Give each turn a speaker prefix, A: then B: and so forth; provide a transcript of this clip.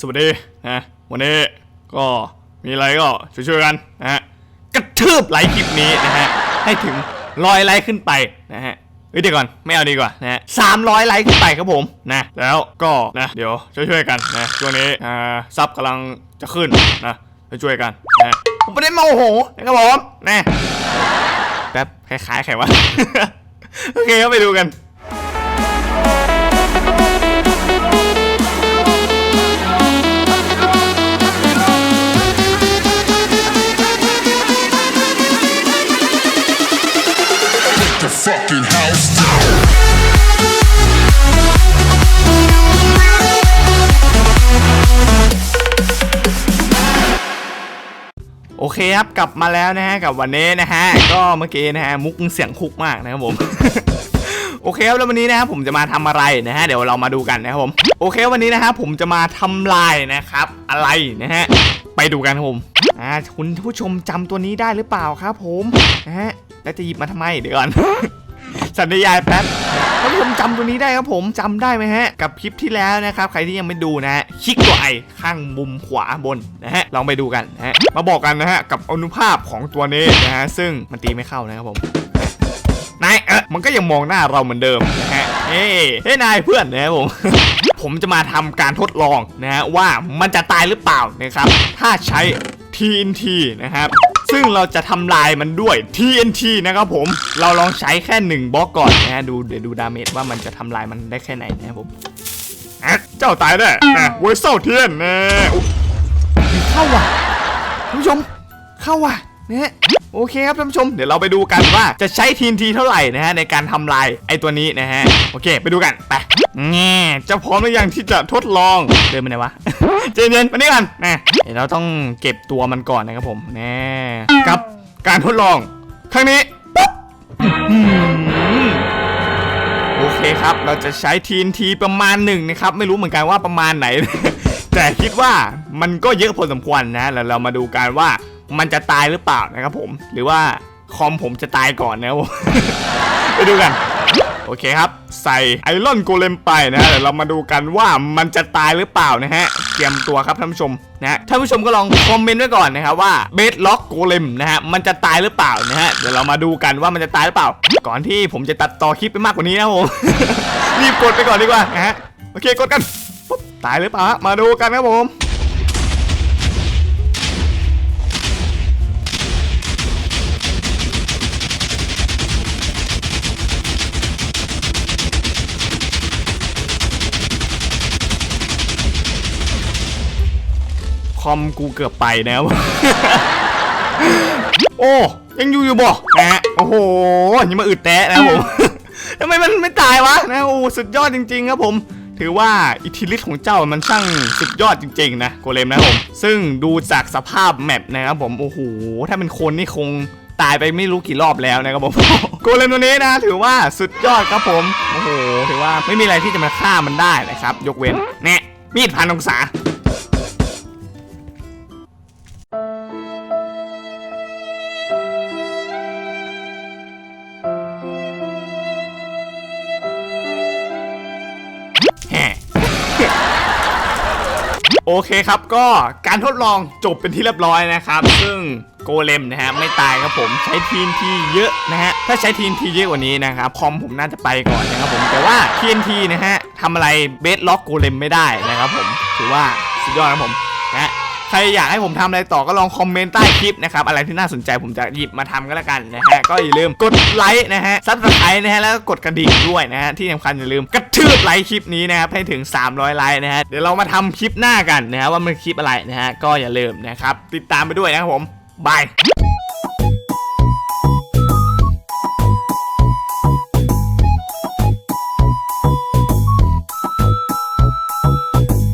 A: สวัสดีนะวันนี้ก็มีอะไรก็ช่วยๆกันนะฮะกระทืบไลค์คลิปนี้นะฮะให้ถึงร้อยไลค์ขึ้นไปนะฮะเฮ้ยเดี๋ยวก่อนไม่เอาดีกว่านะฮะสามร้อยไลค์ขึ้นไปครับผมนะแล้วก็นะเดี๋ยวช่วยๆกันนะช่วงนี้อ่าซับกำลังจะขึ้นนะช่วยๆกันนะผมไม่ได้โมโหนะครับผมนะแป๊บคล้ายๆใครวะ โอเคก็ไปดูกัน อเคครับกลับมาแล้วนะฮะกับวันนี้นะฮะก็เมื่อกี้นะฮะมุกเสียงคุกมากนะครับผมโอเคครับแล้ววันนี้นะครับผมจะมาทำอะไรนะฮะเดี๋ยวเรามาดูกันนะครับผมโอเควันนี้นะฮะผมจะมาทำลายนะครับ อะไรนะฮะไปดูกันครับผมอ่าคุณผู้ชมจำตัวนี้ได้หรือเปล่าครับผมนะฮะแล้วจะหยิบมาทำไมเดี๋ยวก่อน สัญญาณแป๊บท่านผู้ชมจำตัวนี้ได้ครับผมจำได้ไหมฮะ กับคลิปที่แล้วนะครับ ใครที่ยังไม่ดูนะฮะคลิกตัวไอข้างมุมขวาบนนะฮะลองไปดูกันนะฮะมาบอกกันนะฮะกับอนุภาพของตัวนี้นะฮะซึ่งมันตีไม่เข้านะครับผมนายเออมันก็ยังมองหน้าเราเหมือนเดิมนะฮะเฮ้เฮ้ยนายเพื่อนนะครับผม ผมจะมาทำการทดลองนะฮะว่ามันจะตายหรือเปล่านะครับ ถ้าใช้ TNT นะครับ ซึ่งเราจะทำลายมันด้วย TNT นะครับผม เราลองใช้แค่หนึ่งบล็อกก่อนนะฮะ ดูเดี๋ยวดูดาเมจว่ามันจะทำลายมันได้แค่ไหนนะครับผมเจ้าตายได้อ่เวอร์เซลเทียนนะอุ๊ยเข้าว่ะท่านผู้ชม เข้าว่ะนะฮะโอเคครับท่านผู้ชม เดี๋ยวเราไปดูกันว่าจะใช้ TNT เท่าไหร่นะฮะในการทำลายไอตัวนี้นะฮะ โอเค ไปดูกัน ไปแง่เจะพร้อมหรือยังที่จะทดลอง เดินไปไหนวะ เจนเย็นมานี่กันนะเดี๋ยวเราต้องเก็บตัวมันก่อนนะครับผมแน่กับการทดลอง ครั้งนี้ปุ๊บอื้อหือโอเคครับ เราจะใช้ TNT ประมาณหนึ่งนะครับ ไม่รู้เหมือนกันว่าประมาณไหน แต่คิดว่ามันก็เยอะพอสมควรนะ แล้วเรามาดูกันว่ามันจะตายหรือเปล่านะครับผม หรือว่าคอมผมจะตายก่อนนะครับผมไปดูกัน โอเคครับ ใส่ไอรอนโกเลมไปนะฮะเดี๋ยวเรามาดูกันว่ามันจะตายหรือเปล่านะฮะเตรียมตัวครับท่านผู้ชมนะฮะท่านผู้ชมก็ลองคอมเมนต์ไว้ก่อนนะครับว่าเบสล็อกโกเลมนะฮะมันจะตายหรือเปล่านะฮะเดี๋ยวเรามาดูกันว่ามันจะตายหรือเปล่า ก่อนที่ผมจะตัดต่อคลิปไปมากกว่านี้นะผมรีบกดไปก่อนดีกว่านะฮะโอเคกดกันปุ๊บตายหรือเปล่ามาดูกันครับผม อมกูเกือบไปนะครับ โอ้ยังอยู่อยู่บ่นะฮะโอ้โหนี่มาอึดแตะนะครับผม ทำไมมันไม่ตายวะนะโอ้สุดยอดจริง ๆ ครับผม ถือว่าอิทธิฤทธิ์ของเจ้ามันช่างสุดยอดจริง ๆ นะโกเลมนะครับผม ซึ่งดูจากสภาพแมปนะครับผมโอ้โหถ้าเป็นคนนี่คงตายไปไม่รู้กี่รอบแล้วนะครับผม โกเลมตัวนี้นะ ถือว่าสุดยอดครับผมโอ้โหถือว่าไม่มีอะไรที่จะมาฆ่ามันได้นะครับ ยกเว้นแน่มีดพันองศา โอเคครับก็การทดลองจบเป็นที่เรียบร้อยนะครับ ซึ่งโกเลมนะฮะไม่ตายครับผมใช้ทีนทีเยอะนะฮะถ้าใช้ทีนทีเยอะกว่านี้นะครับคอมผมน่าจะไปก่อนนะครับผมแต่ว่าทีนทีนะฮะทำอะไรเบสล็อกโกเลมไม่ได้นะครับผมถือว่าสุดยอดครับผมนะฮะ ใครอยากให้ผมทำอะไรต่อก็ลองคอมเมนต์ใต้คลิปนะครับ อะไรที่น่าสนใจผมจะหยิบมาทำก็แล้วกันนะฮะ ก็อย่าลืมกดไลค์นะฮะซับสไครต์นะฮะ แล้วก็กดกระดิ่งด้วยนะฮะ ที่สำคัญอย่าลืมกระทืบไลค์คลิปนี้นะครับ ให้ถึง 300 ไลค์นะฮะ เดี๋ยวเรามาทำคลิปหน้ากันนะฮะว่ามันคลิปอะไรนะฮะ ก็อย่าลืมนะครับ ติดตามไปด้วยนะครับผมบาย